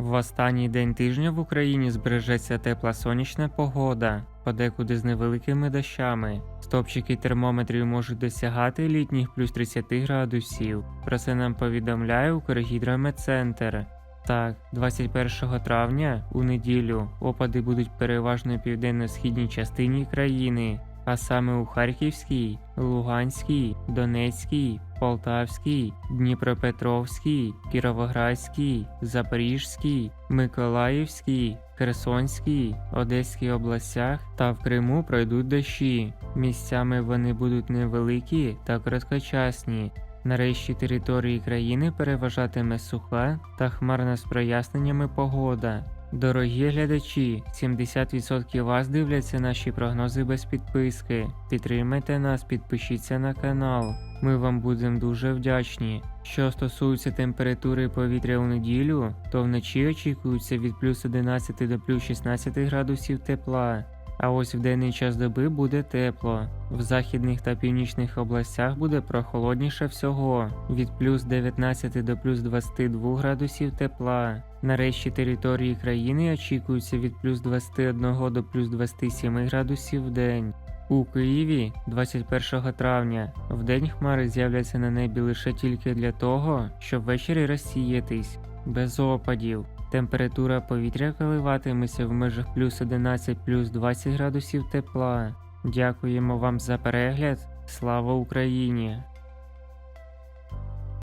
В останній день тижня в Україні збережеться тепла сонячна погода, подекуди з невеликими дощами. Стопчики термометрів можуть досягати літніх плюс 30 градусів. Про це нам повідомляє Укргідрометцентр. Так, 21 травня у неділю опади будуть переважно в південно-східній частині країни, а саме у Харківській, Луганській, Донецькій, Полтавській, Дніпропетровській, Кіровоградській, Запорізькій, Миколаївській, Херсонській, Одеській областях та в Криму пройдуть дощі. Місцями вони будуть невеликі та короткочасні. Нарешті території країни переважатиме суха та хмарна з проясненнями погода. Дорогі глядачі, 70% вас дивляться наші прогнози без підписки. Підтримайте нас, підпишіться на канал. Ми вам будемо дуже вдячні. Що стосується температури повітря у неділю, то вночі очікується від плюс 11 до плюс 16 градусів тепла. А ось в денний час доби буде тепло. В західних та північних областях буде прохолодніше всього від плюс 19 до плюс 22 градусів тепла. Нарешті території країни очікується від плюс 21 до плюс 27 градусів в день. У Києві 21 травня в день хмари з'являться на небі лише тільки для того, щоб ввечері розсіятись, без опадів. Температура повітря коливатиметься в межах плюс 11 плюс 20 градусів тепла. Дякуємо вам за перегляд. Слава Україні!